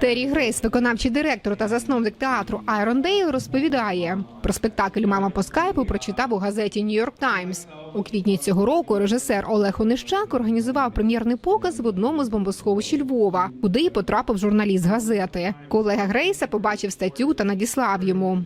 Террі Грейс, виконавчий директор та засновник театру Айрон Дейл, розповідає про спектакль Мама по скайпу прочитав у газеті Нью-Йорк Таймс. У квітні цього року режисер Олег Онищак організував прем'єрний показ в одному з бомбосховищ Львова, куди й потрапив журналіст газети. Колега Грейса побачив статтю та надіслав йому.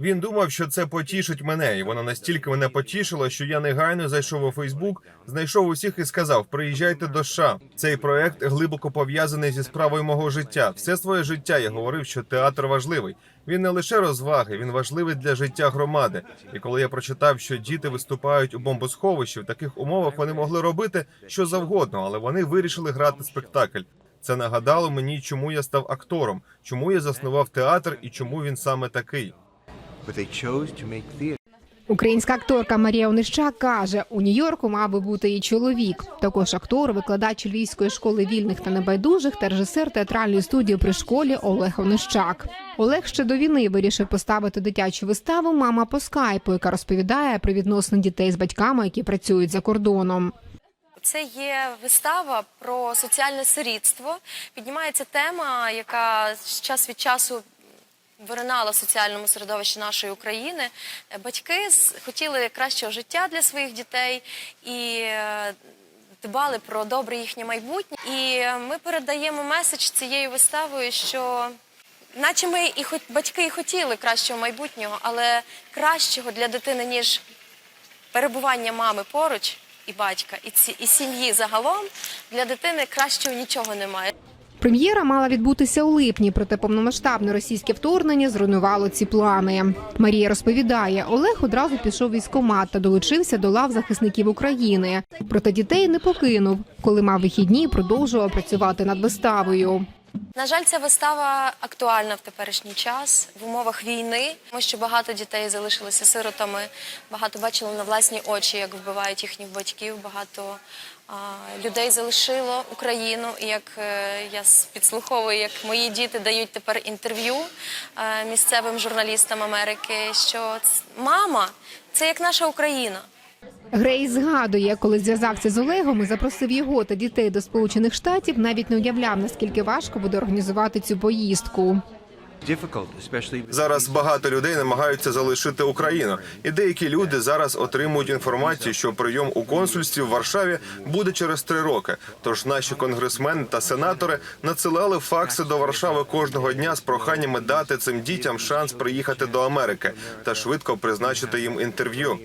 Він думав, що це потішить мене, і воно настільки мене потішило, що я негайно зайшов у Фейсбук, знайшов усіх і сказав: приїжджайте до США. Цей проект глибоко пов'язаний зі справою мого життя. Все своє життя я говорив, що театр важливий. Він не лише розваги, він важливий для життя громади. І коли я прочитав, що діти виступають у бомбосховищі, в таких умовах вони могли робити що завгодно, але вони вирішили грати спектакль. Це нагадало мені, чому я став актором, чому я заснував театр і чому він саме такий. Українська акторка Марія Онищак каже, у Нью-Йорку мав би бути і чоловік. Також актор, викладач Львівської школи вільних та небайдужих та режисер театральної студії при школі Олег Онищак. Олег ще до війни вирішив поставити дитячу виставу Мама по скайпу, яка розповідає про відносини дітей з батьками, які працюють за кордоном. Це є вистава про соціальне сирітство. Піднімається тема, яка час від часу виринала в соціальному середовищі нашої України. Батьки хотіли кращого життя для своїх дітей і е, дбали про добре їхнє майбутнє. І е, ми передаємо меседж цією виставою, що наче ми і хоч батьки і хотіли кращого майбутнього, але кращого для дитини, ніж перебування мами поруч і батька, і ці і сім'ї загалом для дитини кращого нічого немає. Прем'єра мала відбутися у липні, проте повномасштабне російське вторгнення зруйнувало ці плани. Марія розповідає, Олег одразу пішов в військкомат та долучився до лав захисників України. Проте дітей не покинув. Коли мав вихідні, продовжував працювати над виставою. На жаль, ця вистава актуальна в теперішній час в умовах війни, тому що багато дітей залишилися сиротами, багато бачили на власні очі, як вбивають їхніх батьків. Багато а, людей залишило Україну. І як е, я підслуховую, як мої діти дають тепер інтерв'ю е, місцевим журналістам Америки, що мама це як наша Україна. Грейс згадує, коли зв'язався з Олегом і запросив його та дітей до Сполучених Штатів, навіть не уявляв, наскільки важко буде організувати цю поїздку. Зараз багато людей намагаються залишити Україну, і деякі люди зараз отримують інформацію, що прийом у консульстві в Варшаві буде через три роки. Тож наші конгресмени та сенатори надсилали факси до Варшави кожного дня з проханнями дати цим дітям шанс приїхати до Америки та швидко призначити їм інтерв'ю.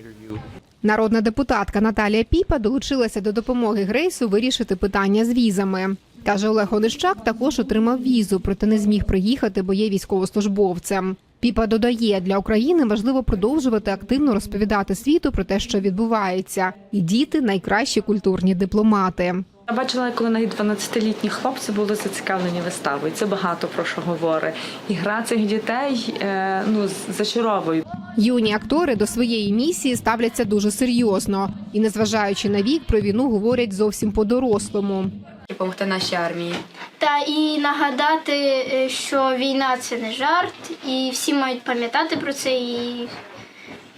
Народна депутатка Наталія Піпа долучилася до допомоги Грейсу вирішити питання з візами. Каже Олег Онищак, також отримав візу, проте не зміг приїхати, бо є військовослужбовцем. Піпа додає, для України важливо продовжувати активно розповідати світу про те, що відбувається, і діти найкращі культурні дипломати. Я бачила, коли навіть 12-літні хлопці були зацікавлені виставою. Це багато про що говорить. І гра цих дітей е, ну зачаровує. Юні актори до своєї місії ставляться дуже серйозно і, незважаючи на вік, про війну говорять зовсім по-дорослому. допомогти нашій армії. Та і нагадати, е, що війна це не жарт, і всі мають пам'ятати про це і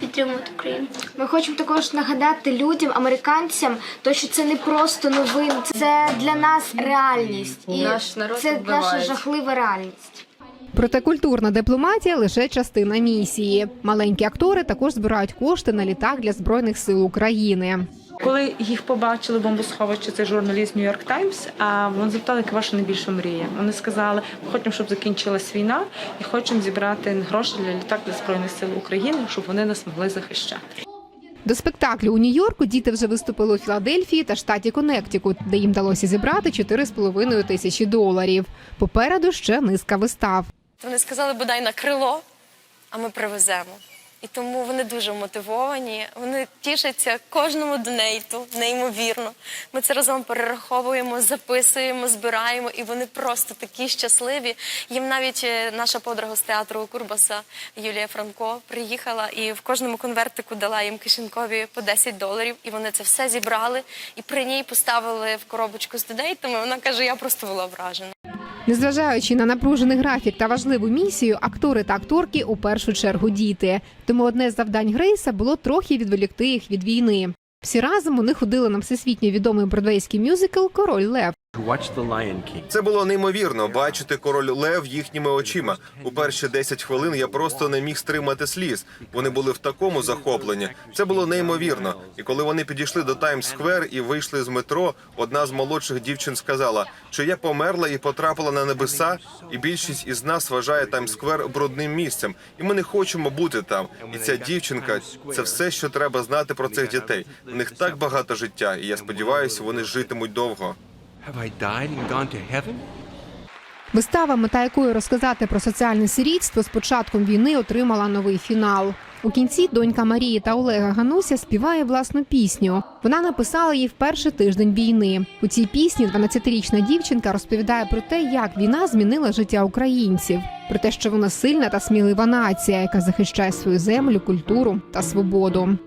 підтримувати Україну. Ми хочемо також нагадати людям, американцям, то що це не просто новини, це для нас реальність, і Наш народ це наша вбивають. жахлива реальність. Проте культурна дипломатія лише частина місії. Маленькі актори також збирають кошти на літак для збройних сил України. Коли їх побачили в бомбосховищі, цей журналіст Нью-Йорк Таймс, а вони запитали, яка ваша найбільша мрія. Вони сказали, ми хочемо, щоб закінчилась війна, і хочемо зібрати гроші для літак для збройних сил України, щоб вони нас могли захищати. До спектаклю у Нью-Йорку діти вже виступили у Філадельфії та штаті Коннектикут, де їм вдалося зібрати 4,5 тисячі доларів. Попереду ще низка вистав. Вони сказали, бодай на крило, а ми привеземо. І тому вони дуже мотивовані. Вони тішаться кожному донейту, неймовірно. Ми це разом перераховуємо, записуємо, збираємо, і вони просто такі щасливі. Їм навіть е, наша подруга з театру Курбаса Юлія Франко приїхала і в кожному конвертику дала їм кишенькові по 10 доларів. І вони це все зібрали і при ній поставили в коробочку з донейтами. Вона каже: я просто була вражена. Незважаючи на напружений графік та важливу місію, актори та акторки у першу чергу діти. Тому одне з завдань Грейса було трохи відволікти їх від війни. Всі разом вони ходили на всесвітньо відомий бродвейський мюзикл Король Лев. Watch. Це було неймовірно бачити король Лев їхніми очима. У перші 10 хвилин я просто не міг стримати сліз. Вони були в такому захопленні. Це було неймовірно. І коли вони підійшли до Таймс-сквер і вийшли з метро, одна з молодших дівчин сказала, що я померла і потрапила на небеса. І більшість із нас вважає Таймс-сквер брудним місцем, і ми не хочемо бути там. І ця дівчинка це все, що треба знати про цих дітей. У них так багато життя, і я сподіваюся, вони житимуть довго. Have I died and gone to heaven? Вистава, мета якої розказати про соціальне сирітство з початком війни отримала новий фінал. У кінці донька Марії та Олега Гануся співає власну пісню. Вона написала її в перший тиждень війни. У цій пісні 12-річна дівчинка розповідає про те, як війна змінила життя українців, про те, що вона сильна та смілива нація, яка захищає свою землю, культуру та свободу.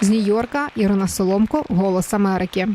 З Нью-Йорка Ірина Соломко, Голос Америки.